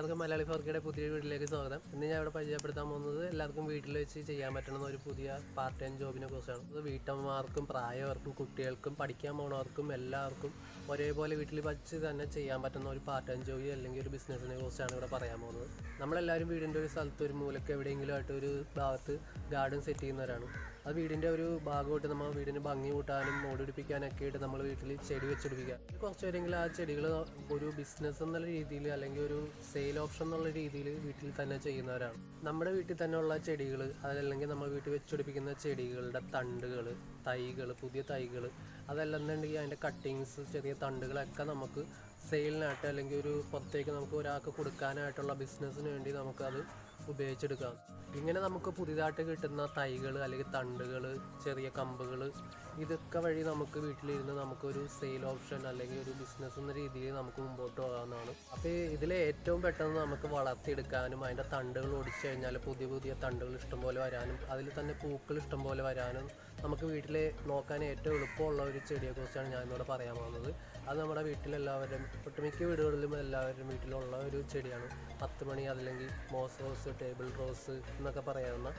മലയാളി ഫോർക്കയുടെ പുതിയ വീട്ടിലേക്ക് സ്വാഗതം. ഇന്ന് ഞാൻ ഇവിടെ പരിചയപ്പെടുത്താൻ പോകുന്നത് എല്ലാവർക്കും വീട്ടിൽ വെച്ച് ചെയ്യാൻ പറ്റുന്ന ഒരു പുതിയ പാർട്ട് ടൈം ജോബിനെ കുറിച്ചാണ്. അത് വീട്ടമ്മമാർക്കും പ്രായവർക്കും കുട്ടികൾക്കും പഠിക്കാൻ പോണവർക്കും എല്ലാവർക്കും ഒരേപോലെ വീട്ടിൽ വച്ച് തന്നെ ചെയ്യാൻ പറ്റുന്ന ഒരു പാർട്ട് ടൈം ജോബി അല്ലെങ്കിൽ ഒരു ബിസിനസ്സിനെ കുറിച്ചാണ് ഇവിടെ പറയാൻ പോകുന്നത്. നമ്മളെല്ലാവരും വീടിന്റെ ഒരു സ്ഥലത്ത് ഒരു മൂലക്ക് എവിടെയെങ്കിലും ആയിട്ട് ഒരു ഭാഗത്ത് ഗാർഡൻ സെറ്റ് ചെയ്യുന്നവരാണ്. അത് വീടിന്റെ ഒരു ഭാഗമായിട്ട് നമ്മൾ വീടിന് ഭംഗി കൂട്ടാനും മോടിപ്പിക്കാനൊക്കെ ആയിട്ട് നമ്മൾ വീട്ടിൽ ചെടി വെച്ചെടുപ്പിക്കുക കുറച്ച് പേരെങ്കിലും ആ ചെടികൾ ഒരു ബിസിനസ് എന്നുള്ള രീതിയിൽ അല്ലെങ്കിൽ ഒരു സെയിൽ ഓപ്ഷൻ എന്നുള്ള രീതിയിൽ വീട്ടിൽ തന്നെ ചെയ്യുന്നവരാണ്. നമ്മുടെ വീട്ടിൽ തന്നെ ഉള്ള ചെടികൾ അതല്ലെങ്കിൽ നമ്മൾ വീട്ടിൽ വെച്ചെടുപ്പിക്കുന്ന ചെടികളുടെ തണ്ടുകൾ തൈകൾ പുതിയ തൈകൾ അതല്ലെന്നുണ്ടെങ്കിൽ അതിന്റെ കട്ടിങ്സ് ചെറിയ തണ്ടുകളൊക്കെ നമുക്ക് സെയിലിനായിട്ട് അല്ലെങ്കിൽ ഒരു പുറത്തേക്ക് നമുക്ക് ഒരാൾക്ക് കൊടുക്കാനായിട്ടുള്ള ബിസിനസ്സിന് വേണ്ടി നമുക്കത് ഉപയോഗിച്ചെടുക്കാം. ഇങ്ങനെ നമുക്ക് പുതിയതായിട്ട് കിട്ടുന്ന തൈകൾ അല്ലെങ്കിൽ തണ്ടുകൾ ചെറിയ കമ്പുകൾ ഇതൊക്കെ വഴി നമുക്ക് വീട്ടിലിരുന്ന് നമുക്കൊരു സെയിൽ ഓപ്ഷൻ അല്ലെങ്കിൽ ഒരു ബിസിനസ് എന്ന രീതിയിൽ നമുക്ക് മുമ്പോട്ട് പോകാവുന്നതാണ്. അപ്പോൾ ഇതിൽ ഏറ്റവും പെട്ടെന്ന് നമുക്ക് വളർത്തിയെടുക്കാനും അതിന്റെ തണ്ടുകൾ ഒടിച്ചു കഴിഞ്ഞാൽ പുതിയ പുതിയ തണ്ടുകൾ ഇഷ്ടംപോലെ വരാനും അതിൽ തന്നെ പൂക്കൾ ഇഷ്ടംപോലെ വരാനും നമുക്ക് വീട്ടിൽ നോക്കാൻ ഏറ്റവും എളുപ്പമുള്ള ഒരു ചെടിയെക്കുറിച്ചാണ് ഞാൻ ഇന്നിവിടെ പറയാൻ പോകുന്നത്. അത് നമ്മുടെ വീട്ടിലെല്ലാവരും ഒട്ടുമിക്ക വീടുകളിലും എല്ലാവരും വീട്ടിലുള്ള ഒരു ചെടിയാണ്. പത്ത് മണി അതല്ലെങ്കിൽ മോസ് റോസ് ടേബിൾ റോസ് എന്നൊക്കെ പറയാവുന്ന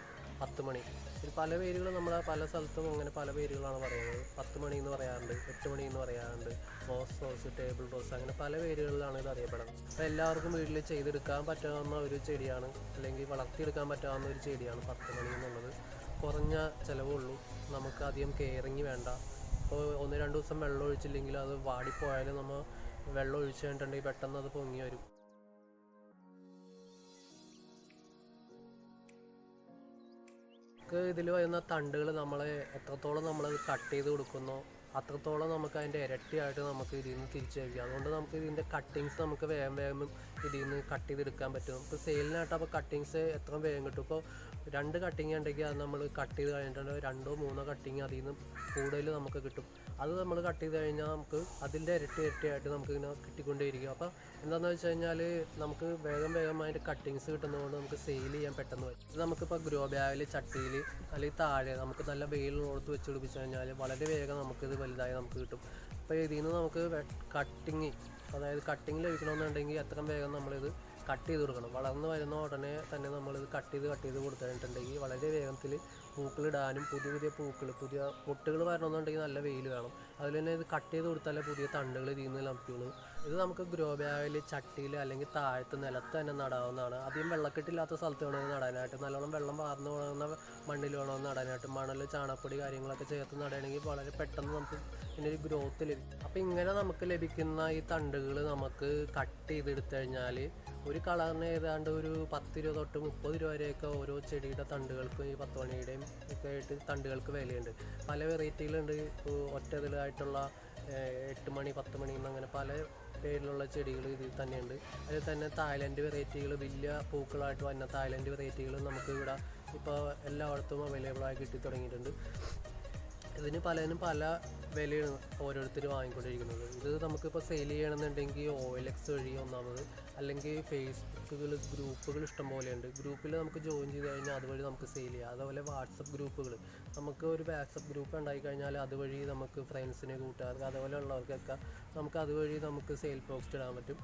പത്ത് മണി. ഇതിൽ പല പേരുകൾ നമ്മൾ പല സ്ഥലത്തും അങ്ങനെ പല പേരുകളാണ് പറയുന്നത്. പത്ത് മണി എന്ന് പറയാറുണ്ട് എട്ട് മണി എന്ന് പറയാറുണ്ട് റോസ് റോസ് ടേബിൾ റോസ് അങ്ങനെ പല പേരുകളിലാണ് ഇത് അറിയപ്പെടുന്നത്. അപ്പോൾ എല്ലാവർക്കും വീട്ടിൽ ചെയ്തെടുക്കാൻ പറ്റാവുന്ന ഒരു ചെടിയാണ് അല്ലെങ്കിൽ വളർത്തിയെടുക്കാൻ പറ്റാവുന്ന ഒരു ചെടിയാണ് പത്ത് മണി എന്നുള്ളത്. കുറഞ്ഞ ചിലവുള്ളൂ. നമുക്ക് അധികം കെയറിങ് വേണ്ട. അപ്പോൾ ഒന്ന് രണ്ട് ദിവസം വെള്ളം ഒഴിച്ചില്ലെങ്കിൽ അത് വാടിപ്പോയാലും നമ്മൾ വെള്ളം ഒഴിച്ച് കഴിഞ്ഞിട്ടുണ്ടെങ്കിൽ പെട്ടെന്ന് അത് പൊങ്ങി വരും. നമുക്ക് ഇതിൽ വരുന്ന തണ്ടുകൾ നമ്മൾ എത്രത്തോളം നമ്മൾ കട്ട് ചെയ്ത് കൊടുക്കുന്നു അത്രത്തോളം നമുക്ക് അതിന്റെ ഇരട്ടിയായിട്ട് നമുക്ക് ഇതിൽ നിന്ന് തിരിച്ചു ലഭിക്കും അതുകൊണ്ട് നമുക്ക് ഇതിന്റെ കട്ടിങ്സ് നമുക്ക് വേഗം വേഗം ഇതിൽ നിന്ന് കട്ട് ചെയ്തെടുക്കാൻ പറ്റും. ഇപ്പോൾ സെയിലിനായിട്ട് അപ്പോൾ കട്ടിങ്സ് എത്ര വേഗം കിട്ടും? ഇപ്പോൾ രണ്ട് കട്ടിങ് ഉണ്ടെങ്കിൽ അത് നമ്മൾ കട്ട് ചെയ്ത് കഴിഞ്ഞിട്ടുണ്ടെങ്കിൽ രണ്ടോ മൂന്നോ കട്ടിങ് അതിൽ നിന്ന് കൂടുതൽ നമുക്ക് കിട്ടും. അത് നമ്മൾ കട്ട് ചെയ്ത് കഴിഞ്ഞാൽ നമുക്ക് അതിന്റെ ഇരട്ടി ഇരട്ടിയായിട്ട് നമുക്ക് ഇങ്ങനെ കിട്ടിക്കൊണ്ടേയിരിക്കും. അപ്പോൾ എന്താണെന്ന് വെച്ച് കഴിഞ്ഞാൽ നമുക്ക് വേഗം വേഗം അതിന്റെ കട്ടിങ്സ് കിട്ടുന്നതുകൊണ്ട് നമുക്ക് സെയിൽ ചെയ്യാൻ പെട്ടെന്ന് പറ്റും. നമുക്കിപ്പോൾ ഗ്രോ ബാഗിൽ ചട്ടിയിൽ അല്ലെങ്കിൽ താഴെ നമുക്ക് നല്ല വെയിലുള്ളടത്ത് വെച്ച് പിടിപ്പിച്ച് കഴിഞ്ഞാൽ വളരെ വേഗം നമുക്കിത് വലുതായി നമുക്ക് കിട്ടും. അപ്പോൾ ഇതിൽ നിന്ന് നമുക്ക് കട്ടിങ് അതായത് കട്ടിങ് ലഭിക്കണമെന്നുണ്ടെങ്കിൽ എത്രയും വേഗം നമ്മളിത് കട്ട് ചെയ്ത് കൊടുക്കണം. വളർന്ന് വരുന്ന ഉടനെ തന്നെ നമ്മളിത് കട്ട് ചെയ്ത് കട്ട് ചെയ്ത് കൊടുത്തിട്ടുണ്ടെങ്കിൽ വളരെ വേഗത്തിൽ പൂക്കളിടാനും പുതിയ പുതിയ പൂക്കൾ പുതിയ പൊട്ടുകൾ വരണമെന്നുണ്ടെങ്കിൽ നല്ല വെയിൽ വേണം. അതിൽ തന്നെ ഇത് കട്ട് ചെയ്ത് കൊടുത്താലേ പുതിയ തണ്ടുകൾ ഇതിൽ നിന്ന് ലഭിക്കുള്ളൂ. ഇത് നമുക്ക് ഗ്രോ ബാഗിൽ ചട്ടിയിൽ അല്ലെങ്കിൽ താഴത്ത് നിലത്ത് തന്നെ നടാവുന്നതാണ്. അധികം വെള്ളക്കെട്ടില്ലാത്ത സ്ഥലത്ത് വേണമെങ്കിൽ നടാനായിട്ട്. നല്ലോണം വെള്ളം വാർന്നു പോകുന്ന മണ്ണിൽ വേണമെന്ന് നടാനായിട്ട്. മണൽ ചാണകപ്പൊടി കാര്യങ്ങളൊക്കെ ചേർത്ത് നടുകയാണെങ്കിൽ വളരെ പെട്ടെന്ന് നമുക്ക് ഇതിനൊരു ഗ്രോത്ത് ലഭിക്കും. അപ്പോൾ ഇങ്ങനെ നമുക്ക് ലഭിക്കുന്ന ഈ തണ്ടുകൾ നമുക്ക് കട്ട് ചെയ്തെടുത്തു കഴിഞ്ഞാൽ ഒരു കളറിന് ഏതാണ്ട് ഒരു പത്ത് രൂപ തൊട്ട് മുപ്പത് രൂപ വരെയൊക്കെ ഓരോ ചെടിയുടെ തണ്ടുകൾക്കും ഈ പത്ത് മണിയുടെയും ഒക്കെ ആയിട്ട് തണ്ടുകൾക്ക് വിലയുണ്ട്. പല വെറൈറ്റികളുണ്ട് ഒറ്റതിലായിട്ടുള്ള എട്ട് മണി പത്ത് മണി എന്നങ്ങനെ പല പേരിലുള്ള ചെടികൾ ഇതിൽ തന്നെയുണ്ട്. അതിൽ തന്നെ തായ്ലൻഡ് വെറൈറ്റികൾ വലിയ പൂക്കളായിട്ട് വന്ന തായ്ലൻഡ് വെറൈറ്റികൾ നമുക്ക് ഇവിടെ ഇപ്പോൾ എല്ലായിടത്തും അവൈലബിൾ ആയി കിട്ടി തുടങ്ങിയിട്ടുണ്ട്. ഇതിന് പലതിനും പല വിലയാണ് ഓരോരുത്തർ വാങ്ങിക്കൊണ്ടിരിക്കുന്നത്. ഇത് നമുക്കിപ്പോൾ സെയിൽ ചെയ്യണമെന്നുണ്ടെങ്കിൽ ഒ എൽ എക്സ് വഴി ഒന്നാമത് അല്ലെങ്കിൽ ഫേസ്ബുക്കുകൾ ഗ്രൂപ്പുകൾ ഇഷ്ടം പോലെയുണ്ട്. ഗ്രൂപ്പിൽ നമുക്ക് ജോയിൻ ചെയ്ത് കഴിഞ്ഞാൽ അതുവഴി നമുക്ക് സെയിൽ ചെയ്യാം. അതുപോലെ വാട്സപ്പ് ഗ്രൂപ്പുകൾ നമുക്ക് ഒരു വാട്സപ്പ് ഗ്രൂപ്പ് ഉണ്ടായി കഴിഞ്ഞാൽ അതുവഴി നമുക്ക് ഫ്രണ്ട്സിനെ കൂട്ടുകാർക്ക് അതുപോലെ ഉള്ളവർക്കൊക്കെ നമുക്ക് അതുവഴി നമുക്ക് സെയിൽ പോസ്റ്റ് ഇടാൻ പറ്റും.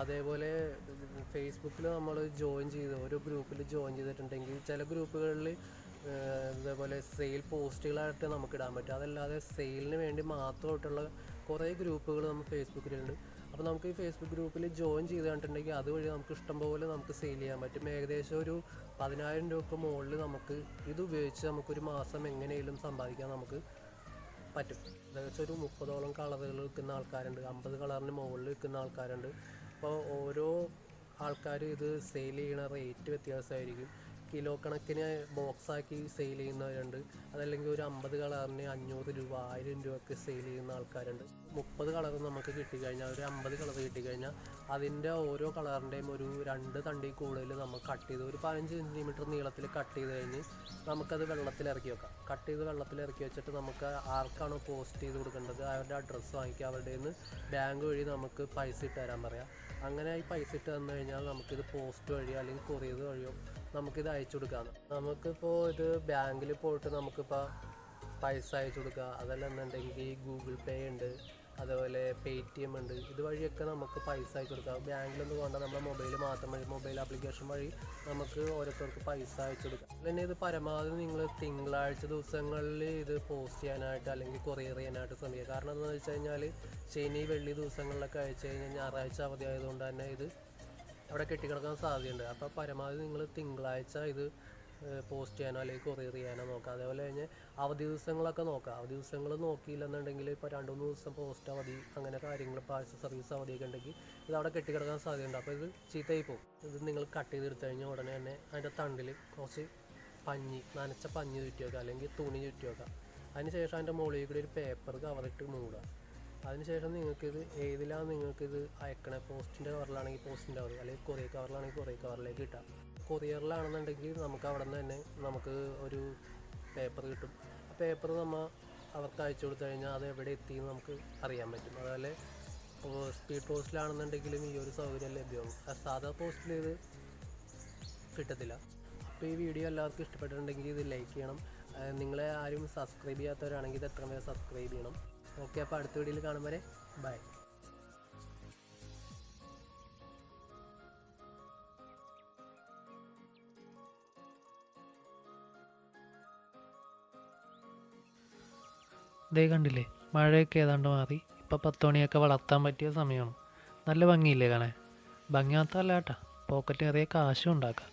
അതേപോലെ ഫേസ്ബുക്കിൽ നമ്മൾ ജോയിൻ ചെയ്ത് ഓരോ ഗ്രൂപ്പിൽ ജോയിൻ ചെയ്തിട്ടുണ്ടെങ്കിൽ ചില ഗ്രൂപ്പുകളിൽ ഇതേപോലെ സെയിൽ പോസ്റ്റുകളായിട്ട് നമുക്ക് ഇടാൻ പറ്റും. അതല്ലാതെ സെയിലിന് വേണ്ടി മാത്രമായിട്ടുള്ള കുറേ ഗ്രൂപ്പുകൾ നമ്മൾ ഫേസ്ബുക്കിലുണ്ട് അപ്പോൾ നമുക്ക് ഈ ഫേസ്ബുക്ക് ഗ്രൂപ്പിൽ ജോയിൻ ചെയ്ത് കണ്ടിട്ടുണ്ടെങ്കിൽ അതുവഴി നമുക്ക് ഇഷ്ടംപോലെ നമുക്ക് സെയിൽ ചെയ്യാൻ പറ്റും. ഏകദേശം ഒരു പതിനായിരം രൂപ മുകളിൽ നമുക്ക് ഇത് ഉപയോഗിച്ച് നമുക്കൊരു മാസം എങ്ങനെയെങ്കിലും സമ്പാദിക്കാൻ നമുക്ക് പറ്റും. ഏകദേശം ഒരു മുപ്പതോളം കളറുകൾ വിൽക്കുന്ന ആൾക്കാരുണ്ട്. അമ്പത് കളറിന് മുകളിൽ വിൽക്കുന്ന ആൾക്കാരുണ്ട്. അപ്പോൾ ഓരോ ആൾക്കാർ ഇത് സെയിൽ ചെയ്യണ റേറ്റ് വ്യത്യാസമായിരിക്കും. കിലോ കണക്കിന് ബോക്സാക്കി സെയിൽ ചെയ്യുന്നവരുണ്ട്. അതല്ലെങ്കിൽ ഒരു അമ്പത് കളറിന് അഞ്ഞൂറ് രൂപ ആയിരം രൂപയ്ക്ക് സെയിൽ ചെയ്യുന്ന ആൾക്കാരുണ്ട്. മുപ്പത് കളർ നമുക്ക് കിട്ടിക്കഴിഞ്ഞാൽ ഒരു അമ്പത് കളർ കിട്ടിക്കഴിഞ്ഞാൽ അതിന്റെ ഓരോ കളറിന്റെയും ഒരു രണ്ട് തണ്ടി കൂടുതൽ നമ്മൾ കട്ട് ചെയ്ത് ഒരു പതിനഞ്ച് സെന്റിമീറ്റർ നീളത്തിൽ കട്ട് ചെയ്ത് കഴിഞ്ഞ് നമുക്കത് വെള്ളത്തിൽ ഇറക്കി വെക്കാം. കട്ട് ചെയ്ത് വെള്ളത്തിൽ ഇറക്കി വെച്ചിട്ട് നമുക്ക് ആർക്കാണോ പോസ്റ്റ് ചെയ്ത് കൊടുക്കേണ്ടത് അവരുടെ അഡ്രസ്സ് വാങ്ങിക്കുക. അവരുടെ നിന്ന് ബാങ്ക് വഴി നമുക്ക് പൈസ ഇട്ട് തരാൻ പറയാം. അങ്ങനെ ഈ പൈസ ഇട്ട് തന്നു കഴിഞ്ഞാൽ നമുക്കിത് പോസ്റ്റ് വഴിയോ അല്ലെങ്കിൽ കൊറിയർ വഴിയോ നമുക്കിത് അയച്ചു കൊടുക്കാം നമുക്കിപ്പോൾ ഇത് ബാങ്കിൽ പോയിട്ട് നമുക്കിപ്പോൾ പൈസ അയച്ചു കൊടുക്കുക അതല്ല എന്നുണ്ടെങ്കിൽ ഗൂഗിൾ പേ ഉണ്ട് അതുപോലെ പേ ടി എം ഉണ്ട് ഇതുവഴിയൊക്കെ നമുക്ക് പൈസ അയച്ചു കൊടുക്കാം. ബാങ്കിലൊന്നും വേണ്ട നമ്മുടെ മൊബൈൽ മാത്രം വഴി മൊബൈൽ ആപ്ലിക്കേഷൻ വഴി നമുക്ക് ഓരോരുത്തർക്ക് പൈസ അയച്ചു കൊടുക്കാം. പിന്നെ ഇത് പരമാവധി നിങ്ങൾ തിങ്കളാഴ്ച ദിവസങ്ങളിൽ ഇത് പോസ്റ്റ് ചെയ്യാനായിട്ട് അല്ലെങ്കിൽ കൊറിയർ ചെയ്യാനായിട്ട് ശ്രമിക്കുക. കാരണം എന്താണെന്ന് വെച്ച് കഴിഞ്ഞാൽ ശനി വെള്ളി ദിവസങ്ങളിലൊക്കെ അയച്ചു കഴിഞ്ഞാൽ ഞായറാഴ്ച അവധി ആയതുകൊണ്ട് തന്നെ ഇത് അവിടെ കെട്ടിക്കിടക്കാൻ സാധ്യതയുണ്ട്. അപ്പോൾ പരമാവധി നിങ്ങൾ തിങ്കളാഴ്ച ഇത് പോസ്റ്റ് ചെയ്യാനോ അല്ലെങ്കിൽ കൊറിയർ ചെയ്യാനോ നോക്കാം അതേപോലെ കഴിഞ്ഞ് അവധി ദിവസങ്ങളൊക്കെ നോക്കാം അവധി ദിവസങ്ങൾ നോക്കിയില്ലെന്നുണ്ടെങ്കിൽ ഇപ്പോൾ രണ്ട് മൂന്ന് ദിവസം പോസ്റ്റ് അവധി അങ്ങനെ കാര്യങ്ങൾ പാഴ്സൽ സർവീസ് അവധിയൊക്കെ ഉണ്ടെങ്കിൽ ഇത് അവിടെ കെട്ടിക്കിടക്കാൻ സാധ്യതയുണ്ട്. അപ്പോൾ ഇത് ചീത്തയായി പോകും. ഇത് നിങ്ങൾ കട്ട് ചെയ്തെടുത്ത് കഴിഞ്ഞാൽ ഉടനെ തന്നെ അതിന്റെ തണ്ടിൽ കുറച്ച് പഞ്ഞി നനച്ച പഞ്ഞി ചുറ്റി വെക്കുക അല്ലെങ്കിൽ തുണി ചുറ്റി വെക്കുക അതിനുശേഷം അതിന്റെ മുകളിൽ കൂടി ഒരു പേപ്പർ കവറിട്ട് മൂടുക. അതിനുശേഷം നിങ്ങൾക്കിത് ഏതിലാണ് നിങ്ങൾക്കിത് അയക്കണത് പോസ്റ്റിന്റെ കവറിലാണെങ്കിൽ പോസ്റ്റിന്റെ കവർ അല്ലെങ്കിൽ കൊറിയർ കവറിലാണെങ്കിൽ കൊറിയർ കവറിലേക്ക് കിട്ടാം കൊറിയറിലാണെന്നുണ്ടെങ്കിൽ നമുക്ക് അവിടെ നിന്ന് തന്നെ നമുക്ക് ഒരു പേപ്പർ കിട്ടും. ആ പേപ്പർ നമ്മൾ അവർക്ക് അയച്ചു കൊടുത്തു കഴിഞ്ഞാൽ അത് എവിടെ എത്തി എന്ന് നമുക്ക് അറിയാൻ പറ്റും. അതുപോലെ സ്പീഡ് പോസ്റ്റിലാണെന്നുണ്ടെങ്കിലും ഈ ഒരു സൗകര്യം ലഭ്യമാകും. സാധാ പോസ്റ്റിൽ ഇത് കിട്ടത്തില്ല. അപ്പോൾ ഈ വീഡിയോ എല്ലാവർക്കും ഇഷ്ടപ്പെട്ടിട്ടുണ്ടെങ്കിൽ ഇത് ലൈക്ക് ചെയ്യണം. നിങ്ങളെ ആരും സബ്സ്ക്രൈബ് ചെയ്യാത്തവരാണെങ്കിൽ ഇത് എത്ര പേര് സബ്സ്ക്രൈബ് ചെയ്യണം. ഓക്കെ അപ്പോൾ അടുത്ത വീഡിയോയിൽ കാണും വരെ. ബൈ. ഇതേ കണ്ടില്ലേ മഴയൊക്കെ ഏതാണ്ട് മാറി. ഇപ്പം പത്ത് മണിയൊക്കെ വളർത്താൻ പറ്റിയ സമയമാണ്. നല്ല ഭംഗിയില്ലേ കാണാൻ? ഭംഗി മാത്രമല്ല കേട്ടാ പോക്കറ്റ് നിറയെ കാശും ഉണ്ടാക്കാം.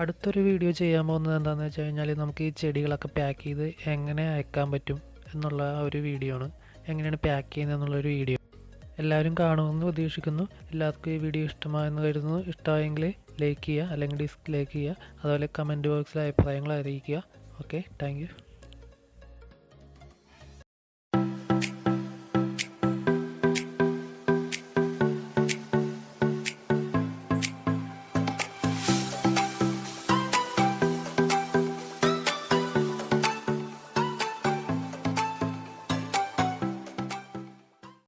അടുത്തൊരു വീഡിയോ ചെയ്യാൻ പോകുന്നത് എന്താണെന്ന് വെച്ച് കഴിഞ്ഞാൽ നമുക്ക് ഈ ചെടികളൊക്കെ പാക്ക് ചെയ്ത് എങ്ങനെ അയക്കാൻ പറ്റും? എന്നുള്ള ഒരു വീഡിയോ ആണ്. എങ്ങനെയാണ് പാക്ക് ചെയ്യുന്നത് എന്നുള്ളൊരു വീഡിയോ എല്ലാവരും കാണുമെന്ന് പ്രതീക്ഷിക്കുന്നു. എല്ലാവർക്കും ഈ വീഡിയോ ഇഷ്ടമായെന്ന് കരുതുന്നു. ഇഷ്ടമായെങ്കിൽ ലൈക്ക് ചെയ്യുക അല്ലെങ്കിൽ ഡിസ്ലൈക്ക് ചെയ്യുക അതുപോലെ കമന്റ് ബോക്സിൽ അഭിപ്രായങ്ങൾ അറിയിക്കുക. Okay thank